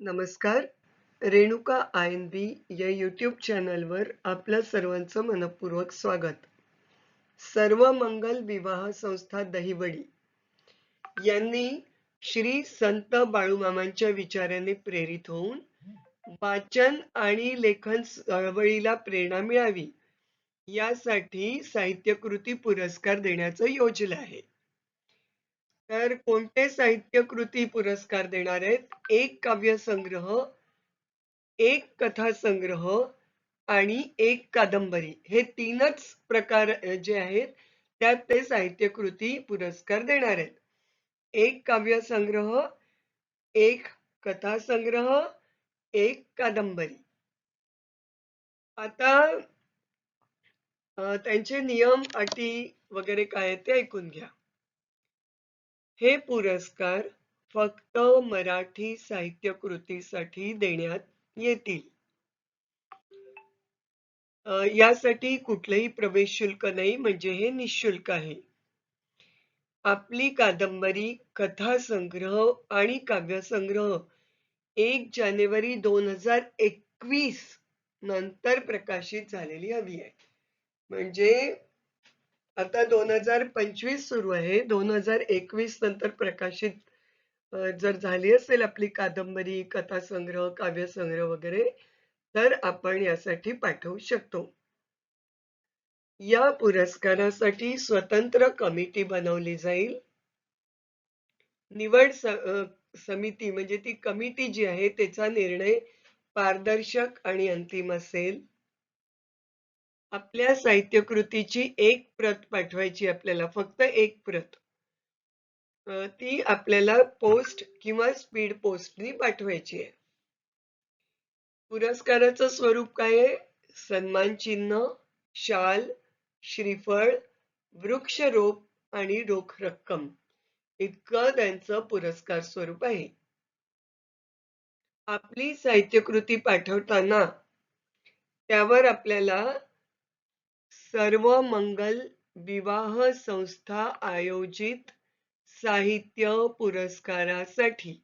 नमस्कार. Renuka I N बी या YouTube चॅनलवर आपलं सर्वांचं मनपूर्वक स्वागत. सर्व मंगल विवाह संस्था दहिवडी. यांनी श्री संत बाळूमामांच्या विचाराने प्रेरित होऊन वाचन आणि लेखन चळवळीला प्रेरणा मिळावी यासाठी साहित्यकृती पुरस्कार देण्याचं योजलं आहे. तर कोणते साहित्य कृती पुरस्कार देणार आहेत? एक काव्यसंग्रह एक कथा संग्रह आणि एक कादंबरी. हे तीनच प्रकार जे आहेत त्यात ते साहित्य कृती पुरस्कार देणार आहेत. एक काव्य संग्रह एक कथा संग्रह एक कादंबरी. आता त्यांचे नियम अटी वगैरे काय आहेत ते ऐकून घ्या. हे पुरस्कार फक्त मराठी साहित्य कृतीसाठी देण्यात येतील. यासाठी कुठलंही प्रवेश शुल्क नाही म्हणजे हे निशुल्क आहे. आपली कादंबरी कथासंग्रह आणि काव्यसंग्रह एक जानेवारी दोन हजार एकवीस नंतर प्रकाशित झालेली हवी आहे. म्हणजे आता दोन हजार पंचवीस सुरू आहे. दोन हजार एकवीस नंतर प्रकाशित जर झाली असेल आपली कादंबरी कथासंग्रह काव्यसंग्रह वगैरे तर आपण यासाठी पाठवू शकतो. या पुरस्कारासाठी स्वतंत्र कमिटी बनवली जाईल. निवड समिती म्हणजे ती कमिटी जी आहे त्याचा निर्णय पारदर्शक आणि अंतिम असेल. आपल्या साहित्यकृतीची एक प्रत पाठवायची आपल्याला फक्त एक प्रत. ती आपल्याला पोस्ट किंवा स्पीड पोस्टनी पाठवायची आहे. पुरस्काराचं स्वरूप काय आहे? सन्मान चिन्ह शाल श्रीफळ वृक्षरोप आणि रोख रक्कम. इतकं त्यांचं पुरस्कार स्वरूप आहे. आपली साहित्यकृती पाठवताना त्यावर आपल्याला सर्व मंगल विवाह संस्था आयोजित साहित्य पुरस्कारासाठी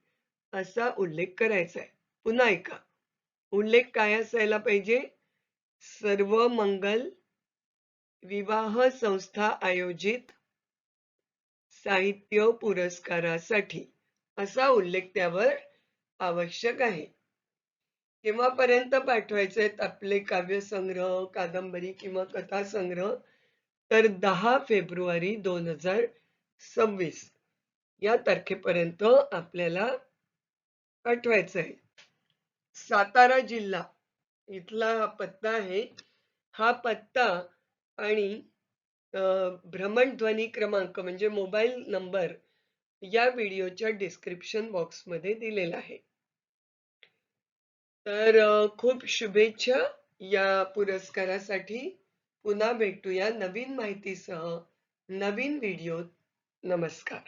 असा उल्लेख करायचा आहे पुन्हा ऐका. उल्लेख काय असायला पाहिजे? सर्व मंगल विवाह संस्था आयोजित साहित्य पुरस्कारासाठी असा उल्लेख त्यावर आवश्यक आहे. केव्हापर्यंत पाठवायचे आहेत आपले काव्यसंग्रह कादंबरी किंवा कथासंग्रह? तर दहा फेब्रुवारी दोन हजार सव्वीस. या तारखेपर्यंत आपल्याला पाठवायचं आहे. सातारा जिल्हा इथला हा पत्ता आहे. हा पत्ता आणि भ्रमणध्वनी क्रमांक म्हणजे मोबाईल नंबर या व्हिडिओच्या डिस्क्रिप्शन बॉक्समध्ये दिलेला आहे. तर खूप शुभेच्छा या पुरस्कारासाठी. पुन्हा भेटूया नवीन माहितीसह नवीन व्हिडिओ नमस्कार.